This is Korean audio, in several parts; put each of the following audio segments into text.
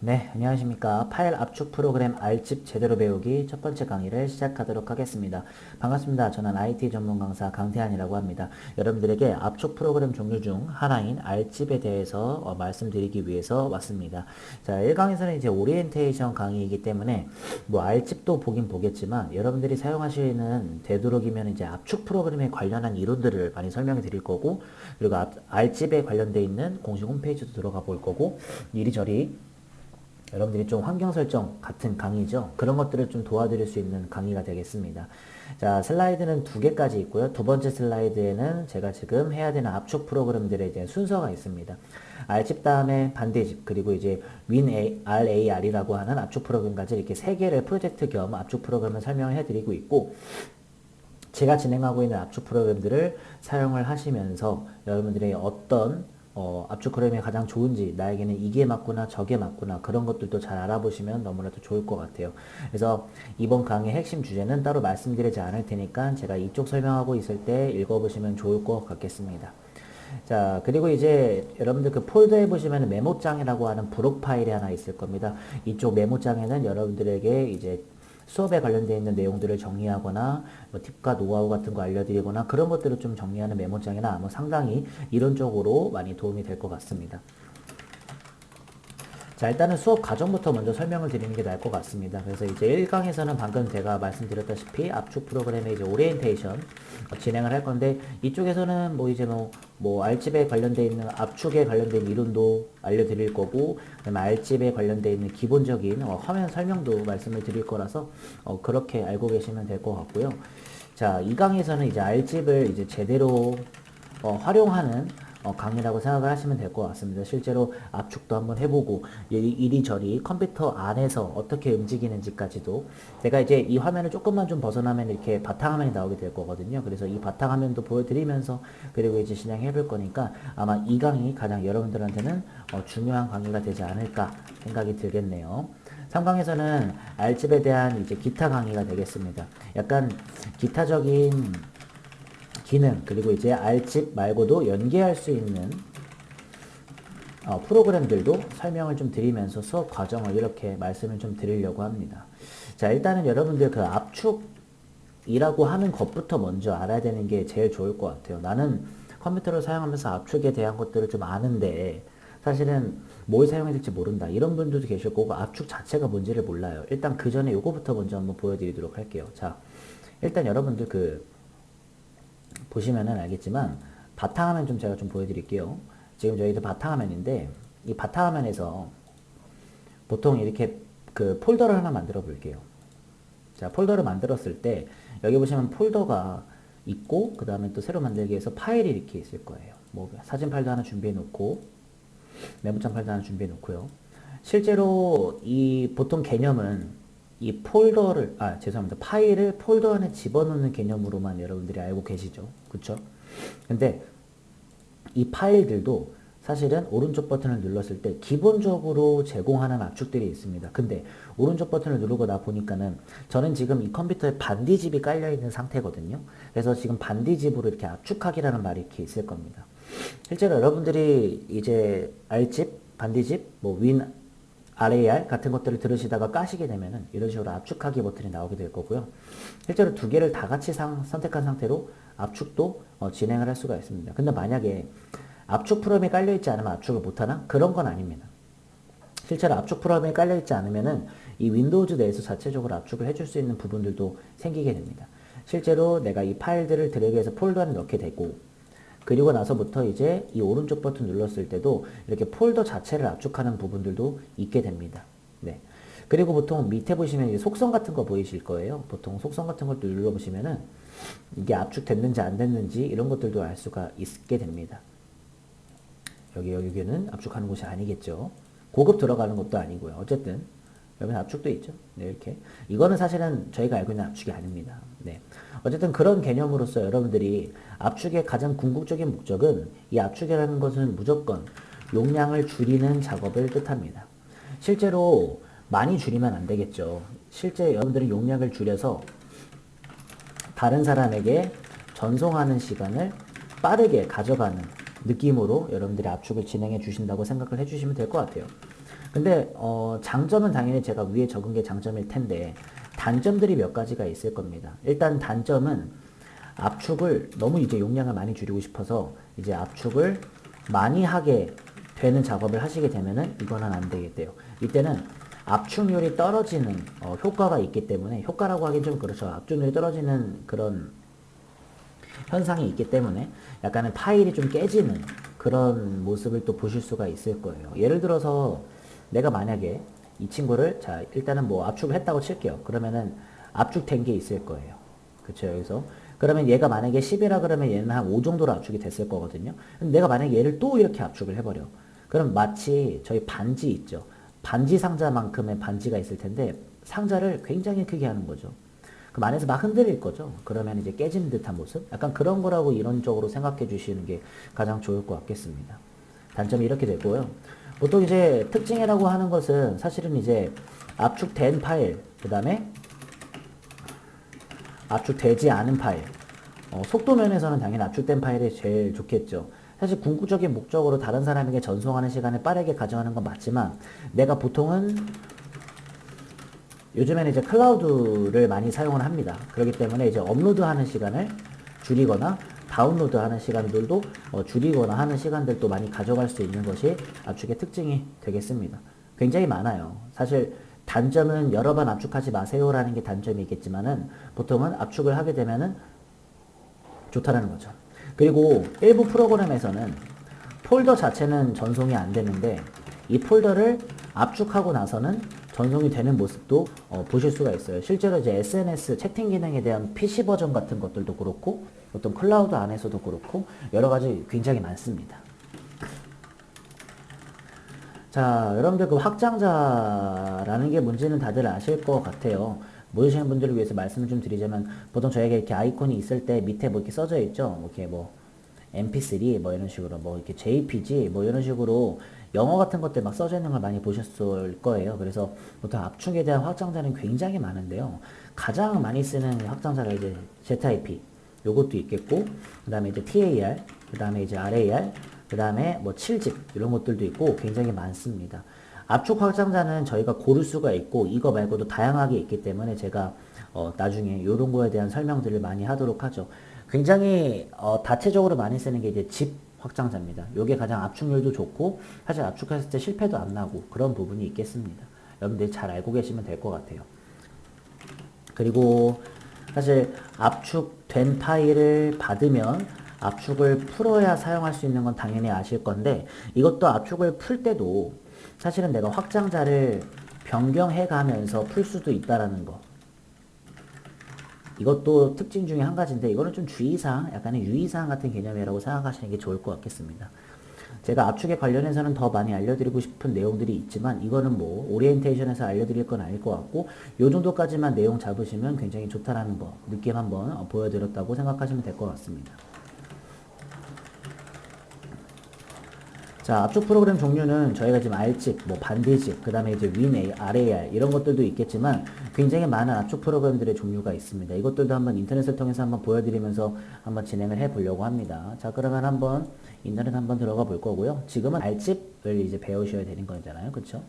네, 안녕하십니까. 파일 압축 프로그램 R집 제대로 배우기 첫 번째 강의를 시작하도록 하겠습니다. 반갑습니다. 저는 IT 전문 강사 강태환이라고 합니다. 여러분들에게 압축 프로그램 종류 중 하나인 R집에 대해서 어, 말씀드리기 위해서 왔습니다. 자, 1강에서는 이제 오리엔테이션 강의이기 때문에 뭐 R집도 보긴 보겠지만 여러분들이 사용하시는 되도록이면 이제 압축 프로그램에 관련한 이론들을 많이 설명해 드릴 거고 그리고 R집에 관련돼 있는 공식 홈페이지도 들어가 볼 거고 이리저리 여러분들이 좀 환경 설정 같은 강의죠. 그런 것들을 좀 도와드릴 수 있는 강의가 되겠습니다. 자, 슬라이드는 두 개까지 있고요. 두 번째 슬라이드에는 제가 지금 해야 되는 압축 프로그램들에 대한 순서가 있습니다. R집 다음에 반대집, 그리고 이제 Win RAR이라고 하는 압축 프로그램까지 이렇게 세 개를 프로젝트 겸 압축 프로그램을 설명을 해드리고 있고, 제가 진행하고 있는 압축 프로그램들을 사용을 하시면서 여러분들의 어떤 어, 압축 프로그램이 가장 좋은지 나에게는 이게 맞구나 저게 맞구나 그런 것들도 잘 알아보시면 너무나도 좋을 것 같아요. 그래서 이번 강의 핵심 주제는 따로 말씀드리지 않을 테니까 제가 이쪽 설명하고 있을 때 읽어보시면 좋을 것 같겠습니다. 자 그리고 이제 여러분들 그 폴더에 보시면 메모장이라고 하는 브록 파일이 하나 있을 겁니다. 이쪽 메모장에는 여러분들에게 이제 수업에 관련되어 있는 내용들을 정리하거나 뭐 팁과 노하우 같은 거 알려드리거나 그런 것들을 좀 정리하는 메모장이나 뭐 상당히 이론적으로 많이 도움이 될 것 같습니다. 자 일단은 수업 과정부터 먼저 설명을 드리는 게 나을 것 같습니다. 그래서 이제 1강에서는 방금 제가 말씀드렸다시피 압축 프로그램의 이제 오리엔테이션 진행을 할 건데 이쪽에서는 뭐 이제 뭐, 뭐 R집에 관련되어 있는 압축에 관련된 이론도 알려드릴 거고 R집에 관련되어 있는 기본적인 어, 화면 설명도 말씀을 드릴 거라서 어, 그렇게 알고 계시면 될 것 같고요. 자, 이 강에서는 이제 R집을 이제 제대로 어, 활용하는 어, 강의라고 생각을 하시면 될 것 같습니다. 실제로 압축도 한번 해보고 이리저리 컴퓨터 안에서 어떻게 움직이는지까지도 제가 이제 이 화면을 조금만 좀 벗어나면 이렇게 바탕화면이 나오게 될 거거든요. 그래서 이 바탕화면도 보여드리면서 그리고 이제 진행해 볼 거니까 아마 이 강의 가장 여러분들한테는 어, 중요한 강의가 되지 않을까 생각이 들겠네요. 3강에서는 알집에 대한 이제 기타 강의가 되겠습니다. 약간 기타적인 기능 그리고 이제 알집 말고도 연계할 수 있는 어, 프로그램들도 설명을 좀 드리면서 수업 과정을 이렇게 말씀을 좀 드리려고 합니다. 자 일단은 여러분들 그 압축이라고 하는 것부터 먼저 알아야 되는 게 제일 좋을 것 같아요. 나는 컴퓨터를 사용하면서 압축에 대한 것들을 좀 아는데 사실은 뭘 사용해야 될지 모른다 이런 분들도 계실 거고 압축 자체가 뭔지를 몰라요. 일단 그 전에 요거부터 먼저 한번 보여드리도록 할게요. 자 일단 여러분들 그 보시면은 알겠지만 바탕화면 좀 제가 좀 보여드릴게요. 지금 저희들 바탕화면인데 이 바탕화면에서 보통 이렇게 그 폴더를 하나 만들어 볼게요. 자 폴더를 만들었을 때 여기 보시면 폴더가 있고 그 다음에 또 새로 만들기 위해서 파일이 이렇게 있을 거예요. 뭐 사진 파일도 하나 준비해 놓고 메모장 파일도 하나 준비해 놓고요. 실제로 이 보통 개념은 이 폴더를 아 죄송합니다. 파일을 폴더 안에 집어넣는 개념으로만 여러분들이 알고 계시죠? 그쵸? 근데 이 파일들도 사실은 오른쪽 버튼을 눌렀을 때 기본적으로 제공하는 압축들이 있습니다. 근데 오른쪽 버튼을 누르고 나 보니까는 저는 지금 이 컴퓨터에 반디집이 깔려 있는 상태거든요. 그래서 지금 반디집으로 이렇게 압축하기라는 말이 이렇게 있을 겁니다. 실제로 여러분들이 이제 알집 반디집 뭐 윈 RAR 같은 것들을 들으시다가 까시게 되면은 이런 식으로 압축하기 버튼이 나오게 될 거고요. 실제로 두 개를 다 같이 상, 선택한 상태로 압축도 어, 진행을 할 수가 있습니다. 근데 만약에 압축 프로그램이 깔려있지 않으면 압축을 못하나? 그런 건 아닙니다. 실제로 압축 프로그램이 깔려있지 않으면은 이 윈도우즈 내에서 자체적으로 압축을 해줄 수 있는 부분들도 생기게 됩니다. 실제로 내가 이 파일들을 드래그해서 폴더 안에 넣게 되고 그리고 나서부터 이제 이 오른쪽 버튼 눌렀을 때도 이렇게 폴더 자체를 압축하는 부분들도 있게 됩니다. 네. 그리고 보통 밑에 보시면 속성 같은 거 보이실 거예요. 보통 속성 같은 것도 눌러보시면은 이게 압축됐는지 안 됐는지 이런 것들도 알 수가 있게 됩니다. 여기 여기는 압축하는 곳이 아니겠죠. 고급 들어가는 것도 아니고요. 어쨌든 여기 압축도 있죠. 네, 이렇게. 이거는 사실은 저희가 알고 있는 압축이 아닙니다. 네. 어쨌든 그런 개념으로서 여러분들이 압축의 가장 궁극적인 목적은 이 압축이라는 것은 무조건 용량을 줄이는 작업을 뜻합니다. 실제로 많이 줄이면 안 되겠죠. 실제 여러분들이 용량을 줄여서 다른 사람에게 전송하는 시간을 빠르게 가져가는 느낌으로 여러분들이 압축을 진행해 주신다고 생각을 해 주시면 될 것 같아요. 근데 어, 장점은 당연히 제가 위에 적은 게 장점일 텐데 단점들이 몇 가지가 있을 겁니다. 일단 단점은 압축을 너무 이제 용량을 많이 줄이고 싶어서 이제 압축을 많이 하게 되는 작업을 하시게 되면은 이거는 안 되겠대요. 이때는 압축률이 떨어지는 어, 효과가 있기 때문에 효과라고 하긴 좀 그렇죠. 압축률이 떨어지는 그런 현상이 있기 때문에 약간은 파일이 좀 깨지는 그런 모습을 또 보실 수가 있을 거예요. 예를 들어서 내가 만약에 이 친구를 자 일단은 뭐 압축을 했다고 칠게요. 그러면은 압축된 게 있을 거예요. 그쵸 여기서 그러면 얘가 만약에 10이라 그러면 얘는 한 5 정도로 압축이 됐을 거거든요. 내가 만약에 얘를 또 이렇게 압축을 해버려. 그럼 마치 저희 반지 있죠. 반지 상자만큼의 반지가 있을 텐데 상자를 굉장히 크게 하는 거죠. 그럼 안에서 막 흔들릴 거죠. 그러면 이제 깨지는 듯한 모습? 약간 그런 거라고 이론적으로 생각해 주시는 게 가장 좋을 것 같겠습니다. 단점이 이렇게 되고요. 보통 이제 특징이라고 하는 것은 사실은 이제 압축된 파일, 그 다음에 압축되지 않은 파일. 어, 속도 면에서는 당연히 압축된 파일이 제일 좋겠죠. 사실 궁극적인 목적으로 다른 사람에게 전송하는 시간을 빠르게 가져가는 건 맞지만 내가 보통은 요즘에는 이제 클라우드를 많이 사용을 합니다. 그렇기 때문에 이제 업로드하는 시간을 줄이거나 다운로드하는 시간들도 어, 줄이거나 하는 시간들도 많이 가져갈 수 있는 것이 압축의 특징이 되겠습니다. 굉장히 많아요. 사실 단점은 여러 번 압축하지 마세요라는 게 단점이 있겠지만은 보통은 압축을 하게 되면은 좋다라는 거죠. 그리고 일부 프로그램에서는 폴더 자체는 전송이 안 되는데 이 폴더를 압축하고 나서는 전송이 되는 모습도 어, 보실 수가 있어요. 실제로 이제 SNS 채팅 기능에 대한 PC 버전 같은 것들도 그렇고 어떤 클라우드 안에서도 그렇고 여러 가지 굉장히 많습니다. 자, 여러분들 그 확장자라는 게 뭔지는 다들 아실 것 같아요. 모르시는 분들을 위해서 말씀을 좀 드리자면 보통 저에게 이렇게 아이콘이 있을 때 밑에 뭐 이렇게 써져 있죠. 뭐 이렇게 뭐 mp3 뭐 이런 식으로 뭐 이렇게 jpg 뭐 이런 식으로 영어 같은 것들 막 써져 있는 걸 많이 보셨을 거예요. 그래서 보통 압축에 대한 확장자는 굉장히 많은데요. 가장 많이 쓰는 확장자가 이제 ZIP 요것도 있겠고 그 다음에 이제 TAR 그 다음에 이제 RAR 그 다음에 뭐 7집 이런 것들도 있고 굉장히 많습니다. 압축 확장자는 저희가 고를 수가 있고 이거 말고도 다양하게 있기 때문에 제가 어 나중에 이런 거에 대한 설명들을 많이 하도록 하죠. 굉장히 어 다체적으로 많이 쓰는 게 이제 집 확장자입니다. 이게 가장 압축률도 좋고 사실 압축했을 때 실패도 안 나고 그런 부분이 있겠습니다. 여러분들이 잘 알고 계시면 될 것 같아요. 그리고 사실 압축된 파일을 받으면 압축을 풀어야 사용할 수 있는 건 당연히 아실 건데 이것도 압축을 풀 때도 사실은 내가 확장자를 변경해 가면서 풀 수도 있다라는 거. 이것도 특징 중에 한 가지인데 이거는 좀 주의사항, 약간의 유의사항 같은 개념이라고 생각하시는 게 좋을 것 같겠습니다. 제가 압축에 관련해서는 더 많이 알려드리고 싶은 내용들이 있지만 이거는 뭐 오리엔테이션에서 알려드릴 건 아닐 것 같고 요 정도까지만 내용 잡으시면 굉장히 좋다라는 거 느낌 한번 어, 보여드렸다고 생각하시면 될 것 같습니다. 자, 압축 프로그램 종류는 저희가 지금 R집, 뭐 반디집, 그 다음에 이제 윈A, RAR 이런 것들도 있겠지만 굉장히 많은 압축 프로그램들의 종류가 있습니다. 이것들도 한번 인터넷을 통해서 한번 보여드리면서 한번 진행을 해 보려고 합니다. 자, 그러면 한번 인터넷 한번 들어가 볼 거고요. 지금은 R집을 이제 배우셔야 되는 거잖아요. 그쵸?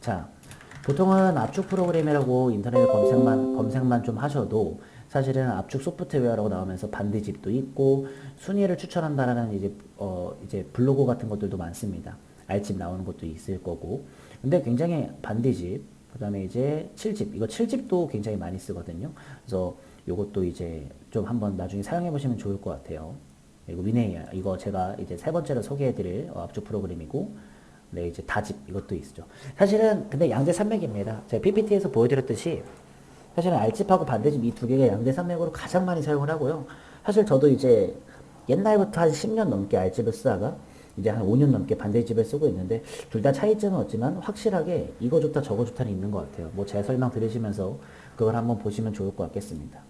자, 보통은 압축 프로그램이라고 인터넷 검색만, 검색만 좀 하셔도 사실은 압축 소프트웨어라고 나오면서 반디집도 있고 순위를 추천한다라는 이제 어 이제 블로그 같은 것들도 많습니다. 알집 나오는 것도 있을 거고. 근데 굉장히 반디집, 그 다음에 이제 7집. 이거 7집도 굉장히 많이 쓰거든요. 그래서 요것도 이제 좀 한번 나중에 사용해 보시면 좋을 것 같아요. 그리고 위네이 이거 제가 이제 세 번째로 소개해 드릴 어, 압축 프로그램이고 네, 이제 다집 이것도 있죠. 사실은 근데 양대 산맥입니다. 제가 PPT에서 보여드렸듯이 사실은 알집하고 반대집 이 두 개가 양대 산맥으로 가장 많이 사용을 하고요. 사실 저도 이제 옛날부터 한 10년 넘게 알집을 쓰다가 이제 한 5년 넘게 반대집을 쓰고 있는데 둘 다 차이점은 없지만 확실하게 이거 좋다 저거 좋다는 있는 것 같아요. 뭐 제 설명 들으시면서 그걸 한번 보시면 좋을 것 같겠습니다.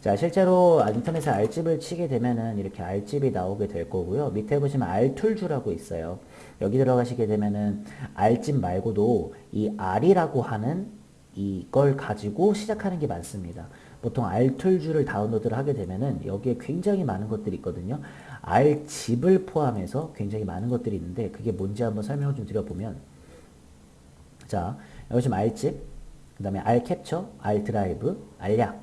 자, 실제로 인터넷에 알집을 치게 되면은 이렇게 알집이 나오게 될 거고요. 밑에 보시면 알툴주라고 있어요. 여기 들어가시게 되면은 알집 말고도 이 R이라고 하는 이걸 가지고 시작하는 게 많습니다. 보통 알툴주를 다운로드를 하게 되면은 여기에 굉장히 많은 것들이 있거든요. R집을 포함해서 굉장히 많은 것들이 있는데 그게 뭔지 한번 설명을 좀 드려보면 자 여기 지금 R집 그 다음에 R캡처, R드라이브, R약,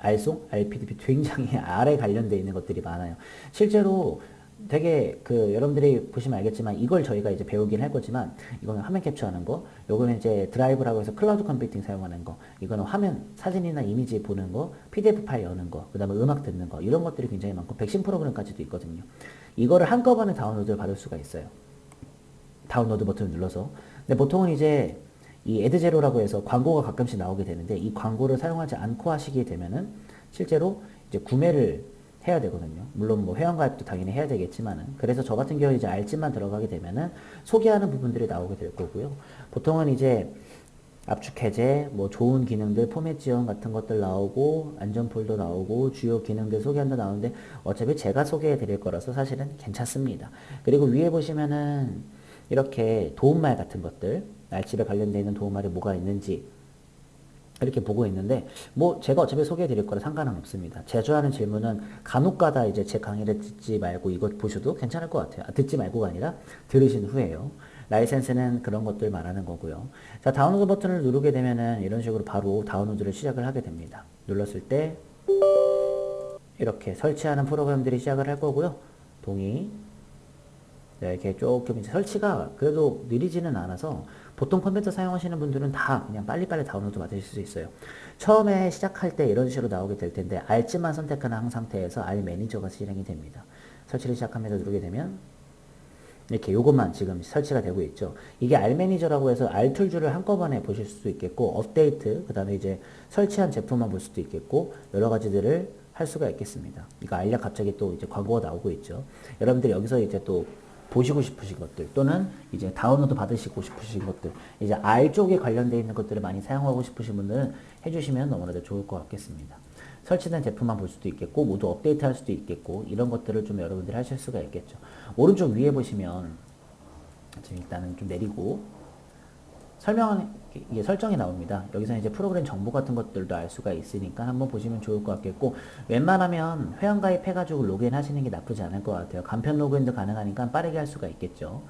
R송, RPDP 굉장히 R에 관련되어 있는 것들이 많아요. 실제로 되게 그 여러분들이 보시면 알겠지만 이걸 저희가 이제 배우긴 할 거지만 이거는 화면 캡처하는 거, 요거는 이제 드라이브라고 해서 클라우드 컴퓨팅 사용하는 거, 이거는 화면 사진이나 이미지 보는 거, PDF 파일 여는 거, 그 다음에 음악 듣는 거 이런 것들이 굉장히 많고 백신 프로그램까지도 있거든요. 이거를 한꺼번에 다운로드를 받을 수가 있어요. 다운로드 버튼을 눌러서. 근데 보통은 이제 이 에드제로라고 해서 광고가 가끔씩 나오게 되는데 이 광고를 사용하지 않고 하시게 되면은 실제로 이제 구매를 해야 되거든요. 물론 뭐 회원가입도 당연히 해야 되겠지만은 그래서 저 같은 경우 이제 알집만 들어가게 되면은 소개하는 부분들이 나오게 될 거고요. 보통은 이제 압축 해제, 뭐 좋은 기능들, 포맷 지원 같은 것들 나오고 안전폴더 나오고 주요 기능들 소개한다 나오는데 어차피 제가 소개해 드릴 거라서 사실은 괜찮습니다. 그리고 위에 보시면은 이렇게 도움말 같은 것들 날집에 관련되어 있는 도움말이 뭐가 있는지 이렇게 보고 있는데 뭐 제가 어차피 소개해 드릴 거라 상관은 없습니다. 제주하는 질문은 간혹가다 이제 제 강의를 듣지 말고 이것 보셔도 괜찮을 것 같아요. 아, 듣지 말고가 아니라 들으신 후에요. 라이센스는 그런 것들 말하는 거고요. 자 다운로드 버튼을 누르게 되면은 이런 식으로 바로 다운로드를 시작을 하게 됩니다. 눌렀을 때 이렇게 설치하는 프로그램들이 시작을 할 거고요. 동의 네, 이렇게 조금 이제 설치가 그래도 느리지는 않아서 보통 컴퓨터 사용하시는 분들은 다 그냥 빨리빨리 다운로드 받으실 수 있어요. 처음에 시작할 때 이런 식으로 나오게 될 텐데 알집만 선택하는 상태에서 알 매니저가 실행이 됩니다. 설치를 시작합니다. 누르게 되면 이렇게 요것만 지금 설치가 되고 있죠. 이게 알 매니저라고 해서 알 툴즈를 한꺼번에 보실 수도 있겠고 업데이트 그 다음에 이제 설치한 제품만 볼 수도 있겠고 여러 가지들을 할 수가 있겠습니다. 이거 알약 갑자기 또 이제 광고가 나오고 있죠. 여러분들이 여기서 이제 또 보시고 싶으신 것들 또는 이제 다운로드 받으시고 싶으신 것들 이제 R 쪽에 관련되어 있는 것들을 많이 사용하고 싶으신 분들은 해주시면 너무나도 좋을 것 같겠습니다. 설치된 제품만 볼 수도 있겠고 모두 업데이트 할 수도 있겠고 이런 것들을 좀 여러분들이 하실 수가 있겠죠. 오른쪽 위에 보시면 지금 일단은 좀 내리고 설명하는 이게 설정이 나옵니다. 여기서 이제 프로그램 정보 같은 것들도 알 수가 있으니까 한번 보시면 좋을 것 같겠고 웬만하면 회원 가입 해가지고 로그인 하시는 게 나쁘지 않을 것 같아요. 간편 로그인도 가능하니까 빠르게 할 수가 있겠죠.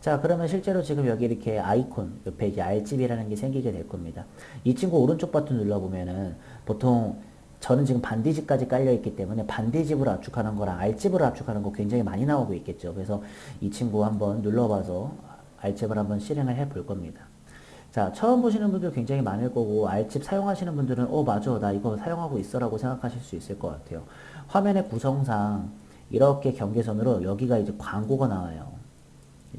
자 그러면 실제로 지금 여기 이렇게 아이콘 옆에 이제 알집이라는 게 생기게 될 겁니다. 이 친구 오른쪽 버튼 눌러보면은 보통 저는 지금 반디집까지 깔려 있기 때문에 반디집으로 압축하는 거랑 알집으로 압축하는 거 굉장히 많이 나오고 있겠죠. 그래서 이 친구 한번 눌러봐서 알집을 한번 실행을 해 볼 겁니다. 자, 처음 보시는 분들 굉장히 많을 거고, 알집 사용하시는 분들은, 어, 맞아. 나 이거 사용하고 있어. 라고 생각하실 수 있을 것 같아요. 화면의 구성상, 이렇게 경계선으로 여기가 이제 광고가 나와요.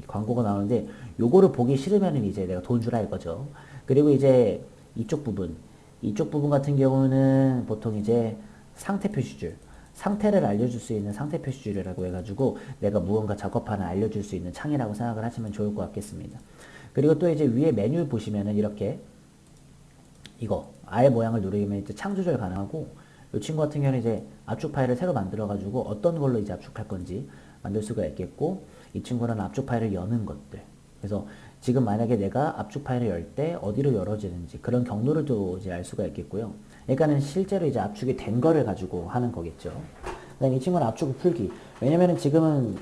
광고가 나오는데, 요거를 보기 싫으면은 이제 내가 돈 주라 이거죠. 그리고 이제 이쪽 부분, 이쪽 부분 같은 경우는 보통 이제 상태 표시줄, 상태를 알려줄 수 있는 상태 표시줄이라고 해가지고 내가 무언가 작업하는 알려줄 수 있는 창이라고 생각을 하시면 좋을 것 같겠습니다. 그리고 또 이제 위에 메뉴 보시면은 이렇게 이거 알 모양을 누르면 이제 창 조절 가능하고 이 친구 같은 경우는 이제 압축 파일을 새로 만들어 가지고 어떤 걸로 이제 압축할 건지 만들 수가 있겠고 이 친구는 압축 파일을 여는 것들. 그래서 지금 만약에 내가 압축 파일을 열 때 어디로 열어지는지 그런 경로를 또 이제 알 수가 있겠고요. 그러니까는 실제로 이제 압축이 된 거를 가지고 하는 거겠죠. 그다음 이 친구는 압축을 풀기. 왜냐면은 지금은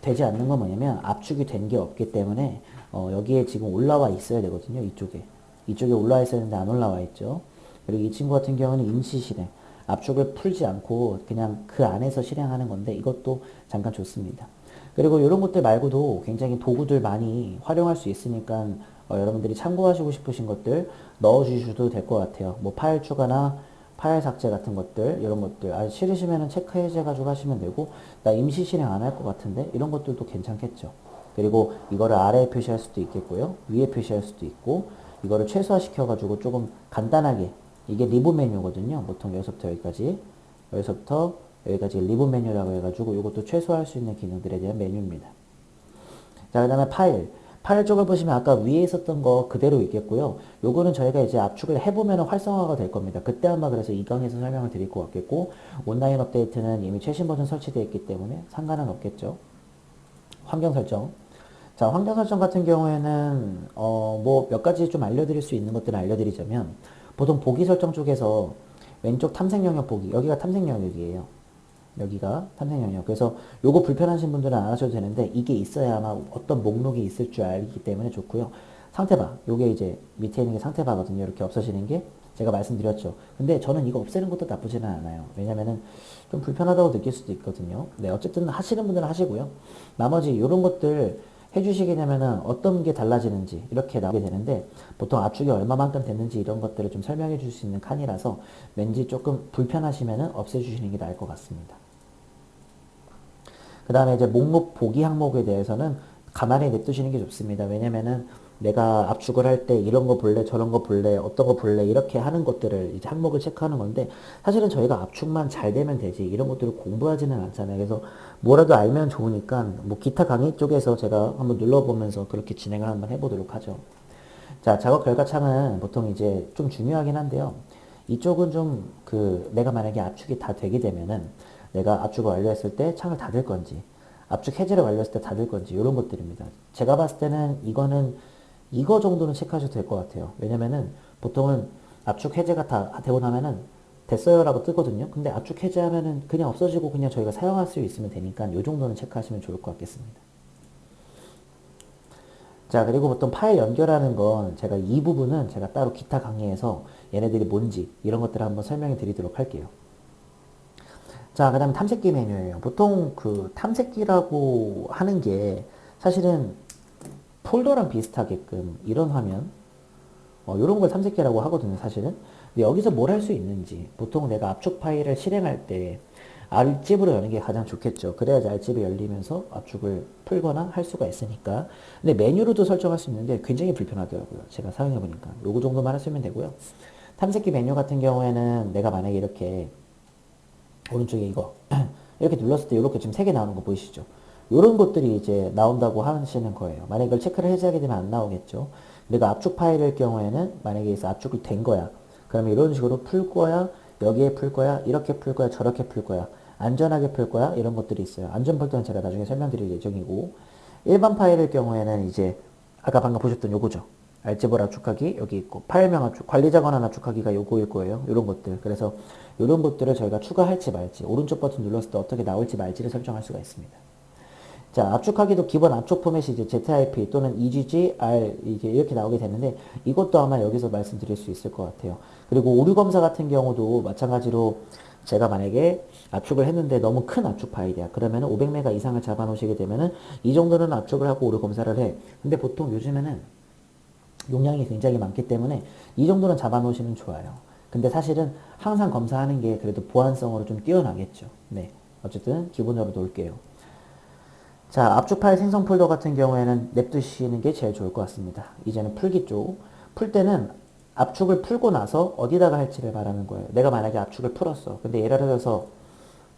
되지 않는 건 뭐냐면 압축이 된 게 없기 때문에 어, 여기에 지금 올라와 있어야 되거든요. 이쪽에. 이쪽에 올라와 있어야 되는데 안 올라와 있죠. 그리고 이 친구 같은 경우는 임시 실행. 압축을 풀지 않고 그냥 그 안에서 실행하는 건데 이것도 잠깐 좋습니다. 그리고 이런 것들 말고도 굉장히 도구들 많이 활용할 수 있으니까 어, 여러분들이 참고하시고 싶으신 것들 넣어주셔도 될 것 같아요. 뭐 파일 추가나 파일 삭제 같은 것들 이런 것들 아 싫으시면 체크 해제 가지고 하시면 되고 나 임시 실행 안 할 것 같은데 이런 것들도 괜찮겠죠. 그리고 이거를 아래에 표시할 수도 있겠고요. 위에 표시할 수도 있고 이거를 최소화시켜 가지고 조금 간단하게 이게 리본 메뉴거든요. 보통 여기서부터 여기까지 여기서부터 여기까지 리본 메뉴라고 해가지고 이것도 최소화할 수 있는 기능들에 대한 메뉴입니다. 자, 그 다음에 파일. 파일 쪽을 보시면 아까 위에 있었던 거 그대로 있겠고요. 요거는 저희가 이제 압축을 해보면 활성화가 될 겁니다. 그때 아마 그래서 이 강에서 설명을 드릴 것 같겠고 온라인 업데이트는 이미 최신 버전 설치되어 있기 때문에 상관은 없겠죠. 환경 설정. 자, 환경 설정 같은 경우에는 어, 뭐 몇 가지 좀 알려드릴 수 있는 것들을 알려드리자면 보통 보기 설정 쪽에서 왼쪽 탐색 영역 보기 여기가 탐색 영역이에요. 여기가 탐색 영역. 그래서 요거 불편하신 분들은 안 하셔도 되는데 이게 있어야 아마 어떤 목록이 있을 줄 알기 때문에 좋고요. 상태바. 요게 이제 밑에 있는 게 상태바거든요. 이렇게 없어지는 게 제가 말씀드렸죠. 근데 저는 이거 없애는 것도 나쁘지는 않아요. 왜냐면은 좀 불편하다고 느낄 수도 있거든요. 네, 어쨌든 하시는 분들은 하시고요. 나머지 요런 것들 해주시게 되면은 어떤 게 달라지는지 이렇게 나오게 되는데 보통 압축이 얼마만큼 됐는지 이런 것들을 좀 설명해 줄 수 있는 칸이라서 왠지 조금 불편하시면은 없애주시는 게 나을 것 같습니다. 그 다음에 이제 목록 보기 항목에 대해서는 가만히 냅두시는 게 좋습니다. 왜냐면은 내가 압축을 할 때 이런 거 볼래, 저런 거 볼래, 어떤 거 볼래 이렇게 하는 것들을 이제 항목을 체크하는 건데 사실은 저희가 압축만 잘 되면 되지 이런 것들을 공부하지는 않잖아요. 그래서 뭐라도 알면 좋으니까 뭐 기타 강의 쪽에서 제가 한번 눌러보면서 그렇게 진행을 한번 해보도록 하죠. 자, 작업 결과 창은 보통 이제 좀 중요하긴 한데요. 이쪽은 좀 그 내가 만약에 압축이 다 되게 되면은 내가 압축을 완료했을 때 창을 닫을 건지 압축 해제를 완료했을 때 닫을 건지 이런 것들입니다. 제가 봤을 때는 이거는 이거 정도는 체크하셔도 될 것 같아요. 왜냐면은 보통은 압축 해제가 다 되고 나면은 됐어요 라고 뜨거든요. 근데 압축 해제하면은 그냥 없어지고 그냥 저희가 사용할 수 있으면 되니까 이 정도는 체크하시면 좋을 것 같겠습니다. 자, 그리고 보통 파일 연결하는 건 제가 이 부분은 제가 따로 기타 강의에서 얘네들이 뭔지 이런 것들을 한번 설명해 드리도록 할게요. 자, 그 다음에 탐색기 메뉴예요. 보통 그 탐색기라고 하는 게 사실은 폴더랑 비슷하게끔 이런 화면 어, 이런 걸 탐색기라고 하거든요 사실은. 근데 여기서 뭘 할 수 있는지 보통 내가 압축 파일을 실행할 때 R집으로 여는 게 가장 좋겠죠. 그래야지 R집이 열리면서 압축을 풀거나 할 수가 있으니까. 근데 메뉴로도 설정할 수 있는데 굉장히 불편하더라고요. 제가 사용해 보니까. 요거 정도만 하시면 되고요. 탐색기 메뉴 같은 경우에는 내가 만약에 이렇게 오른쪽에 이거 이렇게 눌렀을 때 이렇게 지금 세개 나오는 거 보이시죠 이런 것들이 이제 나온다고 하시는 거예요. 만약 이걸 체크를 해제하게 되면 안 나오겠죠. 내가 압축 파일일 경우에는 만약에 압축이 된 거야. 그러면 이런 식으로 풀 거야. 여기에 풀 거야. 이렇게 풀 거야. 저렇게 풀 거야. 안전하게 풀 거야. 이런 것들이 있어요. 안전 폴더는 제가 나중에 설명드릴 예정이고 일반 파일일 경우에는 이제 아까 방금 보셨던 요거죠. 알제볼 압축하기 여기 있고 파일명 압축, 관리자 권한 압축하기가 요거일 거예요. 이런 것들. 그래서 이런 것들을 저희가 추가할지 말지 오른쪽 버튼 눌렀을 때 어떻게 나올지 말지를 설정할 수가 있습니다. 자, 압축하기도 기본 압축 포맷이 이제 ZIP 또는 EGG, R 이게 이렇게 나오게 되는데 이것도 아마 여기서 말씀드릴 수 있을 것 같아요. 그리고 오류 검사 같은 경우도 마찬가지로 제가 만약에 압축을 했는데 너무 큰 압축 파일이야. 그러면 500메가 이상을 잡아 놓으시게 되면은 이 정도는 압축을 하고 오류 검사를 해. 근데 보통 요즘에는 용량이 굉장히 많기 때문에 이 정도는 잡아 놓으시면 좋아요. 근데 사실은 항상 검사하는 게 그래도 보안성으로 좀 뛰어나겠죠. 네. 어쨌든 기본적으로 놓을게요. 자, 압축 파일 생성 폴더 같은 경우에는 냅두시는 게 제일 좋을 것 같습니다. 이제는 풀기 쪽. 풀 때는 압축을 풀고 나서 어디다가 할지를 말하는 거예요. 내가 만약에 압축을 풀었어. 근데 예를 들어서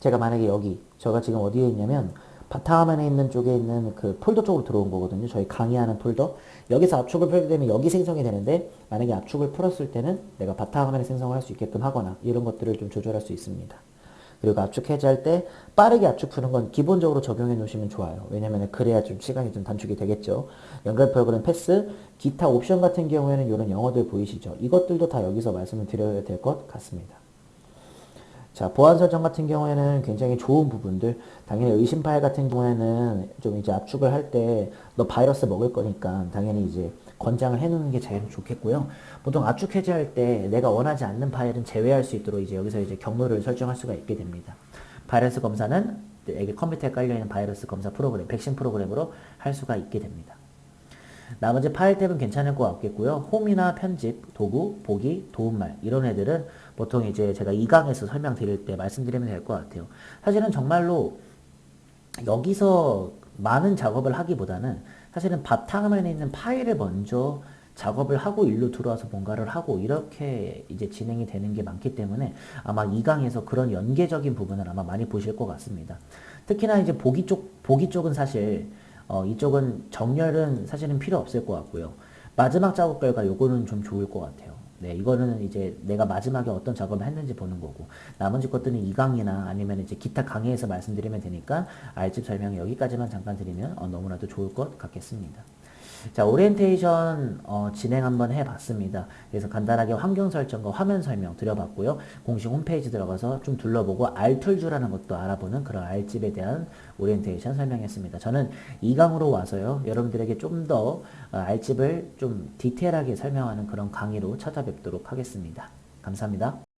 제가 만약에 여기, 제가 지금 어디에 있냐면 바탕화면에 있는 쪽에 있는 그 폴더 쪽으로 들어온 거거든요. 저희 강의하는 폴더. 여기서 압축을 풀게 되면 여기 생성이 되는데 만약에 압축을 풀었을 때는 내가 바탕화면에 생성을 할 수 있게끔 하거나 이런 것들을 좀 조절할 수 있습니다. 그리고 압축 해제할 때 빠르게 압축 푸는 건 기본적으로 적용해 놓으시면 좋아요. 왜냐면 그래야 좀 시간이 좀 단축이 되겠죠. 연결 프로그램 패스, 기타 옵션 같은 경우에는 이런 영어들 보이시죠. 이것들도 다 여기서 말씀을 드려야 될 것 같습니다. 자, 보안 설정 같은 경우에는 굉장히 좋은 부분들, 당연히 의심 파일 같은 경우에는 좀 이제 압축을 할 때 너 바이러스 먹을 거니까 당연히 이제 권장을 해놓는 게 제일 좋겠고요. 보통 압축 해제할 때 내가 원하지 않는 파일은 제외할 수 있도록 이제 여기서 이제 경로를 설정할 수가 있게 됩니다. 바이러스 검사는 여기 컴퓨터에 깔려있는 바이러스 검사 프로그램, 백신 프로그램으로 할 수가 있게 됩니다. 나머지 파일 탭은 괜찮을 것 같겠고요. 홈이나 편집, 도구, 보기, 도움말 이런 애들은 보통 이제 제가 2강에서 설명드릴 때 말씀드리면 될 것 같아요. 사실은 정말로 여기서 많은 작업을 하기보다는 사실은 바탕화면에 있는 파일을 먼저 작업을 하고 일로 들어와서 뭔가를 하고 이렇게 이제 진행이 되는 게 많기 때문에 아마 2강에서 그런 연계적인 부분을 아마 많이 보실 것 같습니다. 특히나 이제 보기 쪽, 보기 쪽은 사실 어, 이쪽은 정렬은 사실은 필요 없을 것 같고요. 마지막 작업 결과 요거는 좀 좋을 것 같아요. 네, 이거는 이제 내가 마지막에 어떤 작업을 했는지 보는 거고 나머지 것들은 이 강의나 아니면 이제 기타 강의에서 말씀드리면 되니까 알집 설명 여기까지만 잠깐 드리면 어, 너무나도 좋을 것 같겠습니다. 자, 오리엔테이션 어, 진행 한번 해봤습니다. 그래서 간단하게 환경 설정과 화면 설명 드려봤고요. 공식 홈페이지 들어가서 좀 둘러보고 알툴주라는 것도 알아보는 그런 알집에 대한 오리엔테이션 설명했습니다. 저는 2강으로 와서요. 여러분들에게 좀더 어, 알집을 좀 디테일하게 설명하는 그런 강의로 찾아뵙도록 하겠습니다. 감사합니다.